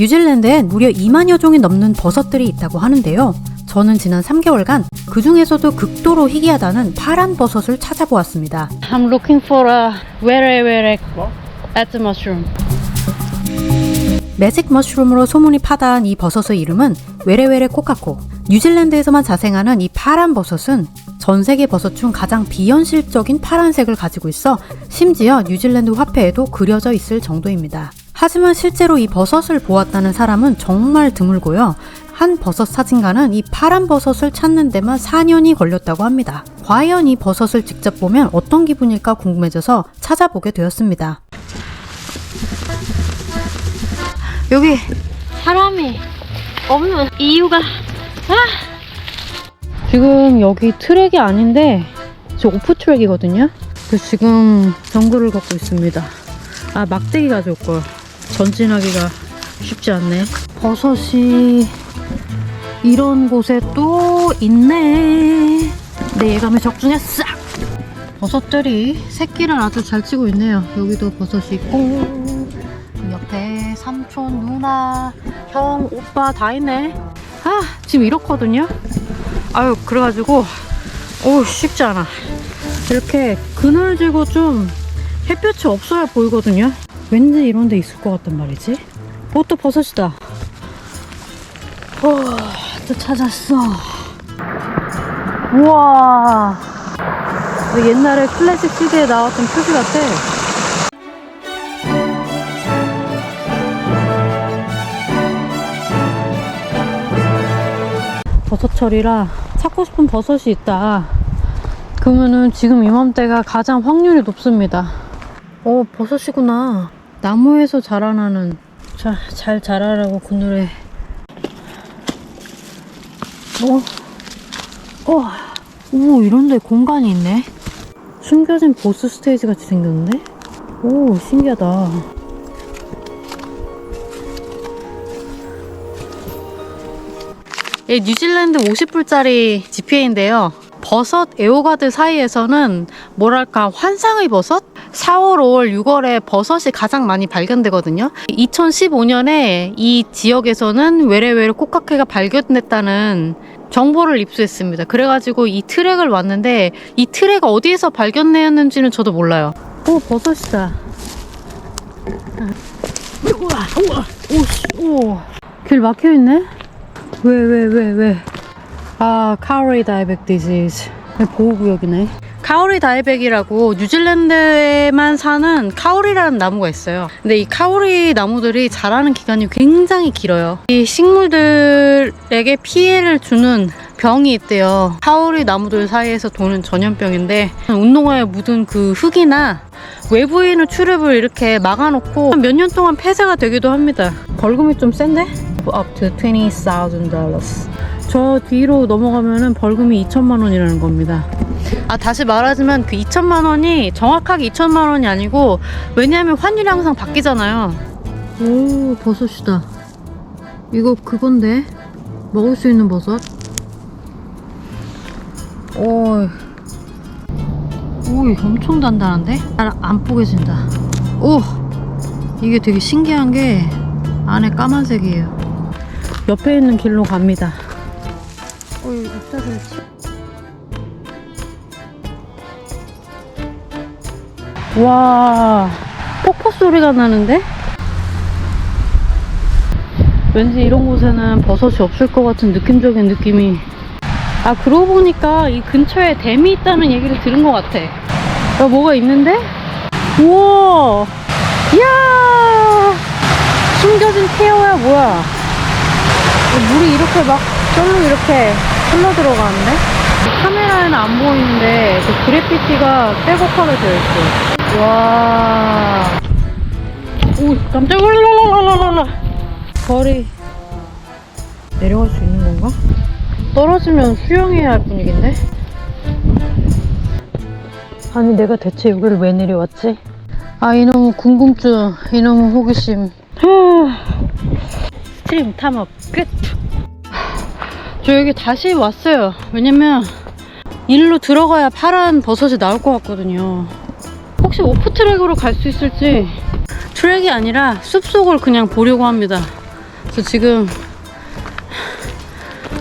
뉴질랜드엔 무려 2만여 종이 넘는 버섯들이 있다고 하는데요. 저는 지난 3개월간 그 중에서도 극도로 희귀하다는 파란 버섯을 찾아보았습니다. I'm looking for a very very at mushroom. 매직 머쉬룸으로 소문이 파다한 이 버섯의 이름은 외레외레 코카코. 뉴질랜드에서만 자생하는 이 파란 버섯은 전 세계 버섯 중 가장 비현실적인 파란색을 가지고 있어 심지어 뉴질랜드 화폐에도 그려져 있을 정도입니다. 하지만 실제로 이 버섯을 보았다는 사람은 정말 드물고요. 한 버섯 사진가는 이 파란 버섯을 찾는 데만 4년이 걸렸다고 합니다. 과연 이 버섯을 직접 보면 어떤 기분일까 궁금해져서 찾아보게 되었습니다. 여기 사람이 없는 이유가 아! 지금 여기 트랙이 아닌데 저 오프 트랙이거든요. 그 지금 정글을 걷고 있습니다. 아 막대기 가져올 걸. 전진하기가 쉽지 않네. 버섯이 이런 곳에 또 있네. 내 예감에 적중했어. 버섯들이 새끼를 아주 잘 치고 있네요. 여기도 버섯이 있고 옆에 삼촌, 누나, 형, 오빠 다 있네. 아 지금 이렇거든요. 아유 그래가지고 오 쉽지 않아 이렇게 그늘지고 좀 햇볕이 없어야 보이거든요 왠지 이런 데 있을 것 같단 말이지 어 또 버섯이다 오또 찾았어 우와 옛날에 클래식 CD에 나왔던 표지 같아 버섯철이라 찾고 싶은 버섯이 있다. 그러면은 지금 이맘때가 가장 확률이 높습니다. 어, 버섯이구나. 나무에서 자라나는, 자, 잘 자라라고 그늘에. 어, 어, 오, 이런데 공간이 있네. 숨겨진 보스 스테이지 같이 생겼는데? 오, 신기하다. 이 뉴질랜드 50불짜리 지폐인데요. 버섯 애호가들 사이에서는 뭐랄까 환상의 버섯? 4월, 5월, 6월에 버섯이 가장 많이 발견되거든요. 2015년에 이 지역에서는 외래외래 코카케가 발견됐다는 정보를 입수했습니다. 그래가지고 이 트랙을 왔는데 이 트랙 어디에서 발견되었는지는 저도 몰라요. 오 버섯이다. 우와 우와 오씨 오길 막혀 있네. 왜, 왜, 왜, 왜? 아, 카오리 다이백 디지즈. 보호구역이네. 카오리 다이백이라고 뉴질랜드에만 사는 카오리라는 나무가 있어요. 근데 이 카오리 나무들이 자라는 기간이 굉장히 길어요. 이 식물들에게 피해를 주는 병이 있대요. 카오리 나무들 사이에서 도는 전염병인데 운동화에 묻은 그 흙이나 외부인의 출입을 이렇게 막아놓고 몇 년 동안 폐쇄가 되기도 합니다. 벌금이 좀 센데? Up to $20,000. 저 뒤로 넘어가면은 벌금이 2천만 원이라는 겁니다. 아 다시 말하지만 그 2천만 원이 정확하게 2천만 원이 아니고 왜냐하면 환율이 항상 바뀌잖아요. 오 버섯이다. 이거 그건데 먹을 수 있는 버섯. 오, 오 이거 엄청 단단한데? 잘안 뽀개진다. 오 이게 되게 신기한 게 안에 까만색이에요. 옆에 있는 길로 갑니다. 어, 여기 입자들 와, 폭포 소리가 나는데? 왠지 이런 곳에는 버섯이 없을 것 같은 느낌적인 느낌이. 아, 그러고 보니까 이 근처에 댐이 있다는 얘기를 들은 것 같아. 야, 뭐가 있는데? 우와! 이야! 숨겨진 케어야, 뭐야? 물이 이렇게 막 절로 이렇게 흘러 들어가는데? 카메라에는 안 보이는데 그 그래피티가 빼곡하게 되어 있어. 와. 오, 깜짝 놀라라라라라. 벌이 내려갈 수 있는 건가? 떨어지면 수영해야 할 분위기인데? 아니 내가 대체 여기를 왜 내려왔지? 아 이놈의 궁금증, 이놈의 호기심. 스트림 탐험 끝. 저 여기 다시 왔어요. 왜냐면 일로 들어가야 파란 버섯이 나올 것 같거든요. 혹시 오프 트랙으로 갈 수 있을지 트랙이 아니라 숲속을 그냥 보려고 합니다. 그래서 지금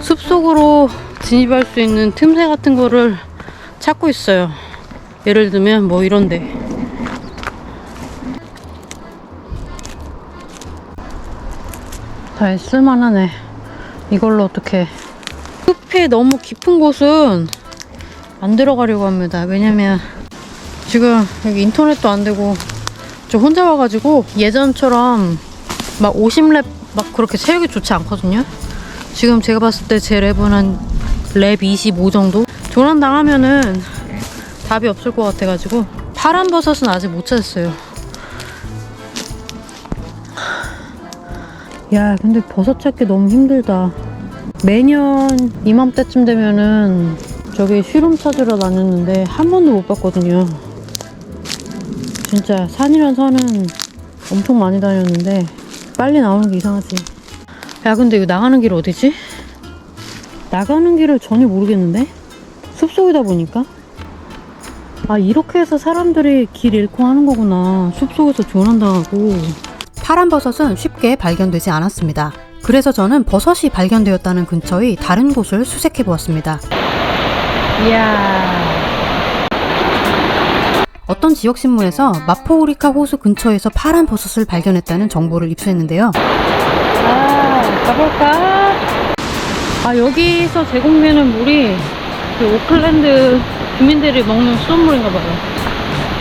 숲속으로 진입할 수 있는 틈새 같은 거를 찾고 있어요. 예를 들면 뭐 이런데. 잘 쓸만하네. 이걸로 어떻게. 숲이 너무 깊은 곳은 안 들어가려고 합니다. 왜냐면 지금 여기 인터넷도 안 되고 저 혼자 와가지고 예전처럼 막 50랩 막 그렇게 체력이 좋지 않거든요. 지금 제가 봤을 때 제 랩은 한 랩 25 정도? 조난 당하면은 답이 없을 것 같아가지고 파란 버섯은 아직 못 찾았어요. 야, 근데 버섯 찾기 너무 힘들다. 매년 이맘때쯤 되면은 저기 쉬룸 찾으러 다녔는데 한 번도 못 봤거든요. 진짜 산이란 산은 엄청 많이 다녔는데 빨리 나오는 게 이상하지. 야, 근데 이거 나가는 길 어디지? 나가는 길을 전혀 모르겠는데? 숲속이다 보니까? 아, 이렇게 해서 사람들이 길 잃고 하는 거구나. 숲속에서 조난당하고. 파란 버섯은 쉽게 발견되지 않았습니다. 그래서 저는 버섯이 발견되었다는 근처의 다른 곳을 수색해 보았습니다. 이야. 어떤 지역 신문에서 마포우리카 호수 근처에서 파란 버섯을 발견했다는 정보를 입수했는데요. 아, 가볼까? 아, 여기서 제공되는 물이 그 오클랜드 주민들이 먹는 수돗물인가 봐요.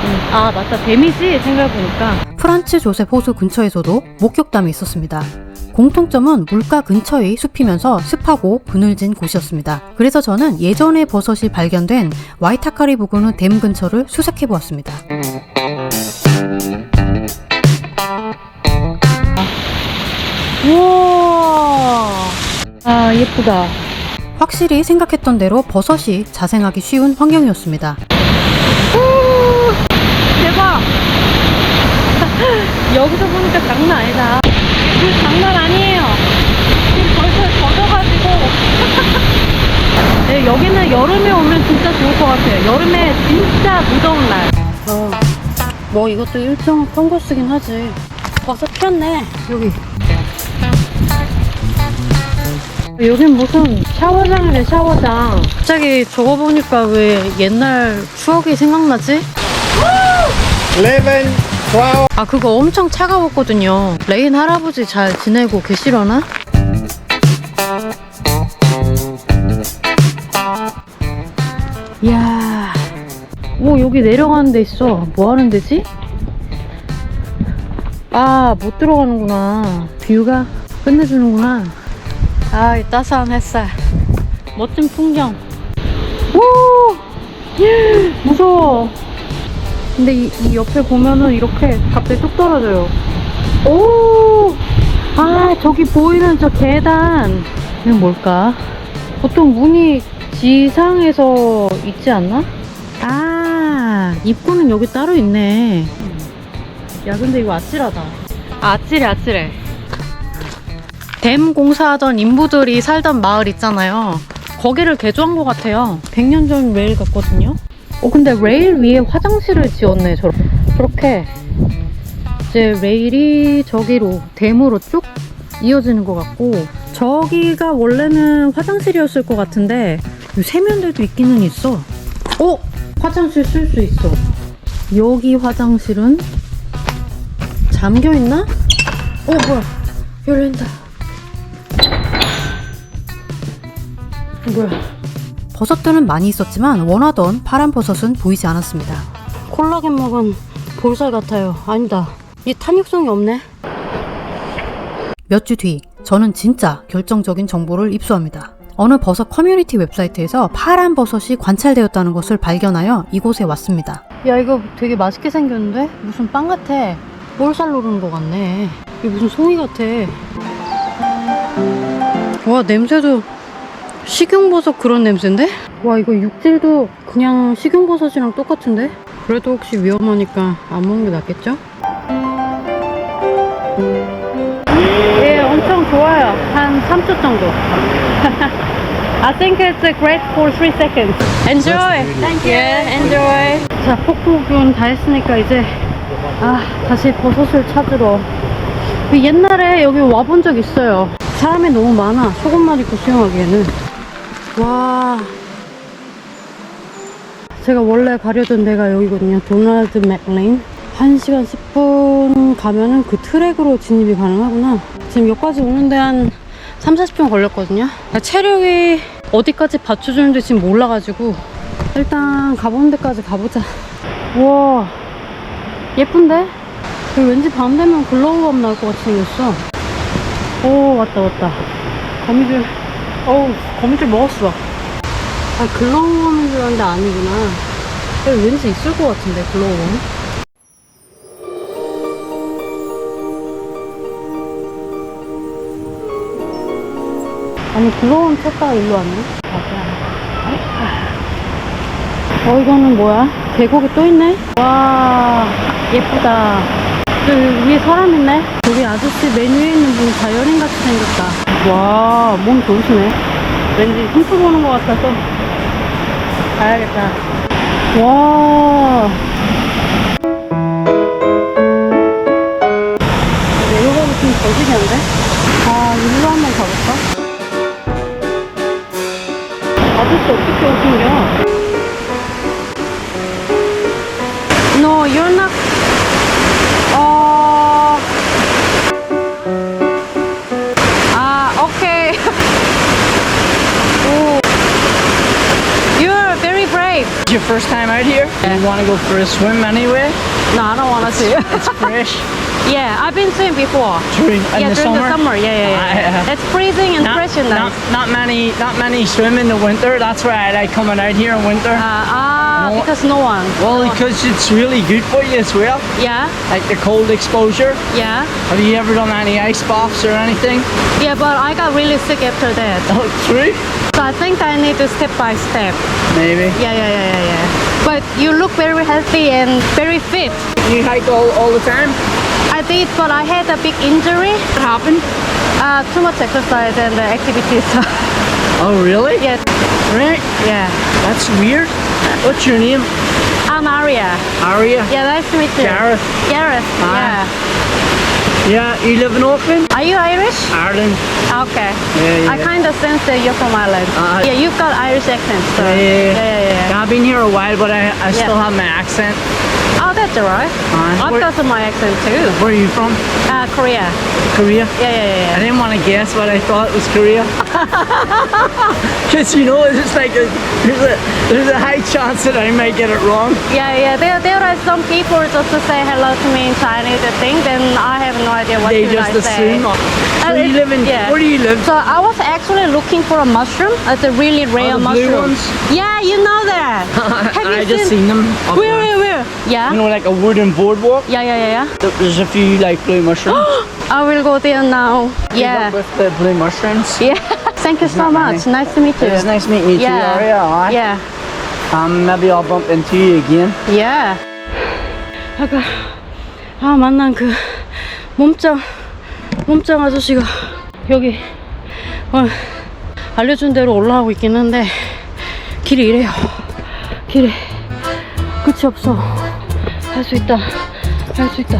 음, 아, 맞다. 뱀이지? 생각해보니까. 프란츠 조셉 호수 근처에서도 목격담이 있었습니다. 공통점은 물가 근처의 숲이면서 습하고 그늘진 곳이었습니다. 그래서 저는 예전에 버섯이 발견된 와이타카리 부근의 댐 근처를 수색해 보았습니다. 우와. 아, 예쁘다. 확실히 생각했던 대로 버섯이 자생하기 쉬운 환경이었습니다. 대박! 여기서 보니까 장난 아니다. 물 장난 아니에요. 지금 벌써 젖어가지고. 네, 여기는 여름에 오면 진짜 좋을 것 같아요. 여름에 진짜 무더운 날. 어, 뭐 이것도 일종 펑거스긴 하지. 버섯 피었네, 여기. 여긴 무슨 샤워장이래, 샤워장. 갑자기 저거 보니까 왜 옛날 추억이 생각나지? 11, 12. 아 그거 엄청 차가웠거든요. 레인 할아버지 잘 지내고 계시려나? 이야. 오 여기 내려가는 데 있어. 뭐 하는 데지? 아 못 들어가는구나. 뷰가 끝내주는구나. 아 이 따스한 햇살. 멋진 풍경. 오! 무서워 근데 이, 이 옆에 보면은 이렇게 갑자기 뚝 떨어져요. 오! 아, 저기 보이는 저 계단. 이건 뭘까? 보통 문이 지상에서 있지 않나? 아, 입구는 여기 따로 있네. 야, 근데 이거 아찔하다. 아, 아찔해, 아찔해. 댐 공사하던 인부들이 살던 마을 있잖아요. 거기를 개조한 것 같아요. 100년 전 레일 같거든요. 어 근데 레일 위에 화장실을 지었네 저렇, 저렇게 이제 레일이 저기로 댐으로 쭉 이어지는 것 같고. 저기가 원래는 화장실이었을 것 같은데 이 세면대도 있기는 있어. 어? 화장실 쓸 수 있어. 여기 화장실은 잠겨있나? 어 뭐야. 열린다. 뭐야 버섯들은 많이 있었지만 원하던 파란 버섯은 보이지 않았습니다. 콜라겐 먹은 볼살 같아요. 아니다. 이 탄육성이 없네. 몇 주 뒤, 저는 진짜 결정적인 정보를 입수합니다. 어느 버섯 커뮤니티 웹사이트에서 파란 버섯이 관찰되었다는 것을 발견하여 이곳에 왔습니다. 야 이거 되게 맛있게 생겼는데? 무슨 빵 같아. 볼살 노르는 것 같네. 이게 무슨 송이 같아. 와 냄새도 식용버섯 그런 냄새인데? 와 이거 육질도 그냥 식용버섯이랑 똑같은데? 그래도 혹시 위험하니까 안 먹는 게 낫겠죠? 예, 엄청 좋아요. 한 3초 정도. I think it's great for 3 seconds. Enjoy. Thank you. Enjoy. 자, 폭포균 다 했으니까 이제 아 다시 버섯을 찾으러 그 옛날에 여기 와본 적 있어요. 사람이 너무 많아. 속옷만 입고 수영하기에는. 와. 제가 원래 가려던 데가 여기거든요. 도널드 맥레인. 1시간 10분 가면은 그 트랙으로 진입이 가능하구나. 지금 여기까지 오는데 한 3, 40분 걸렸거든요. 체력이 어디까지 받쳐주는지 지금 몰라가지고 일단 가보는 데까지 가보자. 우와. 예쁜데? 왠지 밤 되면 글로우업 나올 것 같이 생겼어. 오, 왔다, 왔다. 거미줄, 어우, 거미줄 먹었어. 아, 글로우업인 줄 알았는데 아니구나. 여기 왠지 있을 것 같은데, 글로우업. 아니, 글로우업 찾다가 일로 왔네. 어, 이거는 뭐야? 계곡이 또 있네? 와, 예쁘다. 저 위에 사람 있네? 저기 아저씨 메뉴에 있는 분 자연인 같이 생겼다. 와, 몸 좋으시네. 왠지 흉터 보는 것 같아서. 가야겠다. 와. 내려가도 좀 거시기한데? 아, 일로 한번 가볼까? 아저씨 어떻게 오신 거야? No, you're not. Your first time out here? You want to go for a swim anyway? No, I don't want to. see. It's fresh. yeah, I've been swimming before. In yeah, the during summer? the summer. Yeah, yeah, yeah. Ah, It's freezing and Not, fresh and not, nice. not many not many swim in the winter. That's why I like coming out here in winter. Uh, ah, No. because no one. well, because it's really good for you as well. Yeah, Like the cold exposure. yeah, Have you ever done any ice baths or anything? yeah. But I got really sick after that, Oh, true. so I think I need to step by step. Maybe. Yeah, yeah, yeah, yeah, yeah. But you look very healthy and very fit. You hike all, all the time? I did, but I had a big injury. What happened? Uh, too much exercise and the activities. Oh, really? yes, Right. yeah. That's weird. What's your name? I'm Aria. Aria. Yeah, nice to meet you. Gareth. Gareth. Hi. Yeah. Yeah, you live in Auckland? Are you Irish? Ireland. Okay. Yeah, yeah. I kind of sense that you're from Ireland. Uh, yeah, you've got Irish accent. So. Yeah, yeah, yeah, yeah. yeah, yeah. I've been here a while, but I, I still have my accent. Oh, that's alright. Uh, I've where- got some my accent too. Where are you from? Uh, Korea. Korea? Yeah, yeah, yeah. I didn't want to guess, what I thought was Korea. Because, you know, it's just like a, there's, a, there's a high chance that I might get it wrong. Yeah, yeah. There, there are some people just to say hello to me in Chinese. I think then I have no idea what they should just I say. assume. So Uh, you live in, yeah. where do you live? So I was actually looking for a mushroom. It's a really rare Oh, the blue mushroom. ones? Yeah, you know that. Have you I just seen? seen them. up Where, there. where, where? Yeah. You know, like a wooden boardwalk. Yeah, yeah, yeah, yeah. There's a few like blue mushrooms. I will go there now. Yeah. With the blue mushrooms. Yeah. Thank you so not much. many. Nice to meet you. It was nice meeting you Yeah. too, Aria. Aye. Yeah. Um, maybe I'll bump into you again. Yeah. 아까 아 만난 그 몸짱 몸짱 아저씨가 여기 어, 알려준 대로 올라가고 있긴 한데 길이 이래요. 길이 끝이 없어. 할 수 있다. 할 수 있다.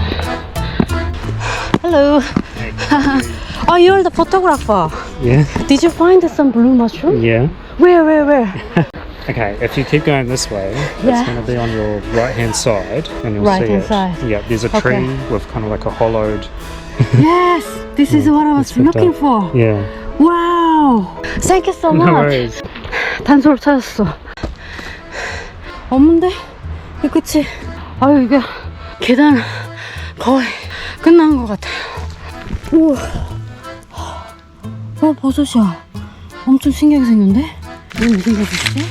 Hello. oh, you're the photographer. Yeah, Did you find some blue mushroom? yeah. Where, where, where? Okay, if you keep going this way, Yeah. it's going to be on your right hand side, and you'll see Right-hand it. side. Yeah, there's a Okay. tree with kind of like a hollowed. yes, this is what I was it's picked looking up. for. Yeah. Wow. Thank you so No much. worries. 단소를 찾았어. 없는데? 이 끝이. 아유, 이게 계단 거의 끝난 것 같아요. 우와. 어, 버섯이야. 엄청 신기하게 생겼는데? 이게 무슨 버섯이지?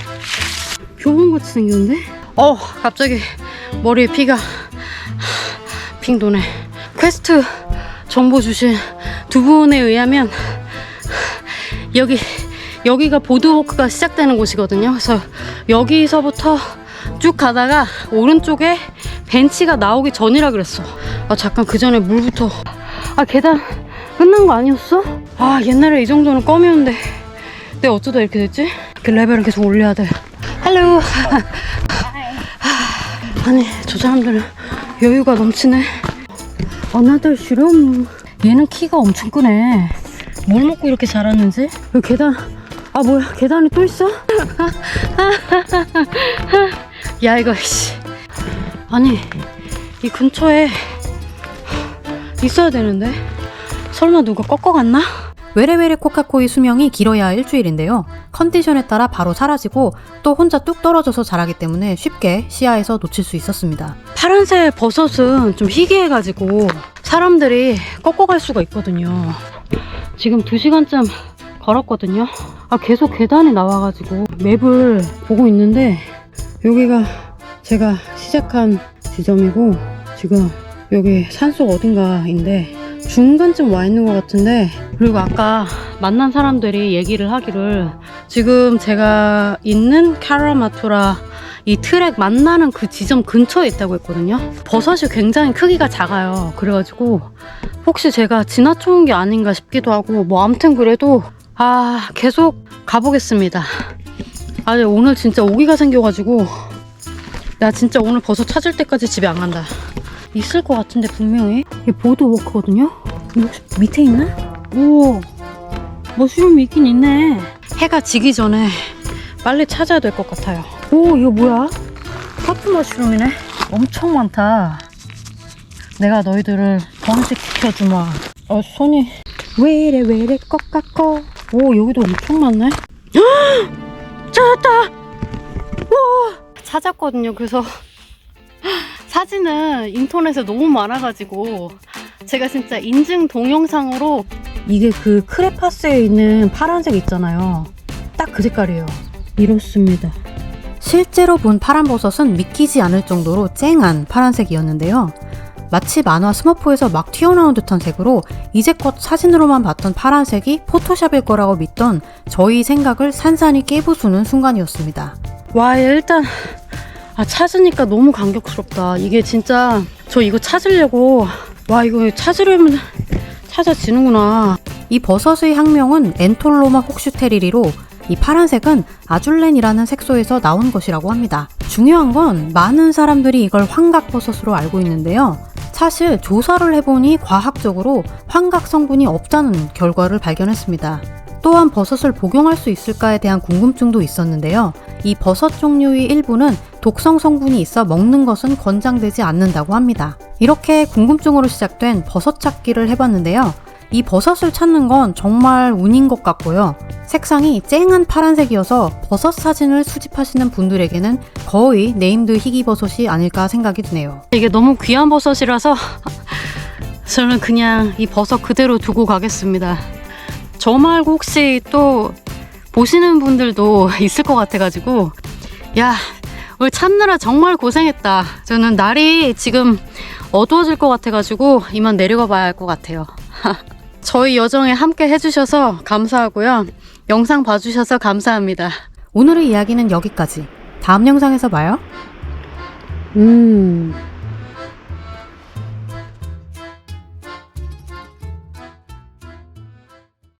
교본같이 생겼는데? 어, 갑자기 머리에 피가 핑 도네. 퀘스트 정보 주신 두 분에 의하면 여기 여기가 보드워크가 시작되는 곳이거든요. 그래서 여기서부터 쭉 가다가 오른쪽에 벤치가 나오기 전이라 그랬어. 아 잠깐 그 전에 물부터. 아 계단 끝난 거 아니었어? 아 옛날에 이 정도는 껌이었는데 내가 어쩌다 이렇게 됐지? 그 레벨은 계속 올려야 돼. 헬로. 아니 저 사람들은 여유가 넘치네. Another shroom. 얘는 키가 엄청 크네. 뭘 먹고 이렇게 자랐는지? 여기 계단, 아, 뭐야, 계단이 또 있어? 야, 이거, 씨. 아니, 이 근처에 있어야 되는데? 설마 누가 꺾어갔나? 외래외래 코카코의 수명이 길어야 일주일인데요. 컨디션에 따라 바로 사라지고 또 혼자 뚝 떨어져서 자라기 때문에 쉽게 시야에서 놓칠 수 있었습니다. 파란색 버섯은 좀 희귀해가지고 사람들이 꺾어갈 수가 있거든요. 지금 2시간쯤 걸었거든요. 아, 계속 계단이 나와가지고 맵을 보고 있는데 여기가 제가 시작한 지점이고 지금 여기 산속 어딘가인데 중간쯤 와 있는 것 같은데 그리고 아까 만난 사람들이 얘기를 하기를 지금 제가 있는 카라마토라 이 트랙 만나는 그 지점 근처에 있다고 했거든요. 버섯이 굉장히 크기가 작아요. 그래가지고 혹시 제가 지나쳐 온 게 아닌가 싶기도 하고 뭐 아무튼 그래도 아 계속 가보겠습니다. 아 오늘 진짜 오기가 생겨가지고 나 진짜 오늘 버섯 찾을 때까지 집에 안 간다. 있을 것 같은데 분명히 이게 보드워크거든요. 혹시 밑에 있나? 오 머쉬룸이 있긴 있네. 해가 지기 전에 빨리 찾아야 될 것 같아요. 오, 이거 뭐야? 하프 머쉬룸이네. 엄청 많다. 내가 너희들을 번식시켜주마. 어, 손이 왜 이래 왜 이래 꺾깎어. 오, 여기도 엄청 많네. 찾았다. 오, 찾았거든요. 그래서 사진은 인터넷에 너무 많아가지고 제가 진짜 인증 동영상으로 이게 그 크레파스에 있는 파란색 있잖아요. 딱 그 색깔이에요. 이렇습니다. 실제로 본 파란 버섯은 믿기지 않을 정도로 쨍한 파란색이었는데요. 마치 만화 스머프에서 막 튀어나온 듯한 색으로 이제껏 사진으로만 봤던 파란색이 포토샵일 거라고 믿던 저희 생각을 산산이 깨부수는 순간이었습니다. 와, 얘 일단 아 찾으니까 너무 감격스럽다. 이게 진짜 저 이거 찾으려고 와 이거 찾으려면 찾아지는구나. 이 버섯의 학명은 엔톨로마 혹슈테리리로 이 파란색은 아줄렌이라는 색소에서 나온 것이라고 합니다. 중요한 건 많은 사람들이 이걸 환각버섯으로 알고 있는데요. 사실 조사를 해보니 과학적으로 환각 성분이 없다는 결과를 발견했습니다. 또한 버섯을 복용할 수 있을까에 대한 궁금증도 있었는데요. 이 버섯 종류의 일부는 독성 성분이 있어 먹는 것은 권장되지 않는다고 합니다. 이렇게 궁금증으로 시작된 버섯 찾기를 해봤는데요. 이 버섯을 찾는 건 정말 운인 것 같고요. 색상이 쨍한 파란색이어서 버섯 사진을 수집하시는 분들에게는 거의 네임드 희귀버섯이 아닐까 생각이 드네요. 이게 너무 귀한 버섯이라서 저는 그냥 이 버섯 그대로 두고 가겠습니다. 저 말고 혹시 또 보시는 분들도 있을 것 같아가지고 야 오늘 찾느라 정말 고생했다. 저는 날이 지금 어두워질 것 같아가지고 이만 내려가 봐야 할 것 같아요. 저희 여정에 함께 해주셔서 감사하고요. 영상 봐주셔서 감사합니다. 오늘의 이야기는 여기까지. 다음 영상에서 봐요. 음,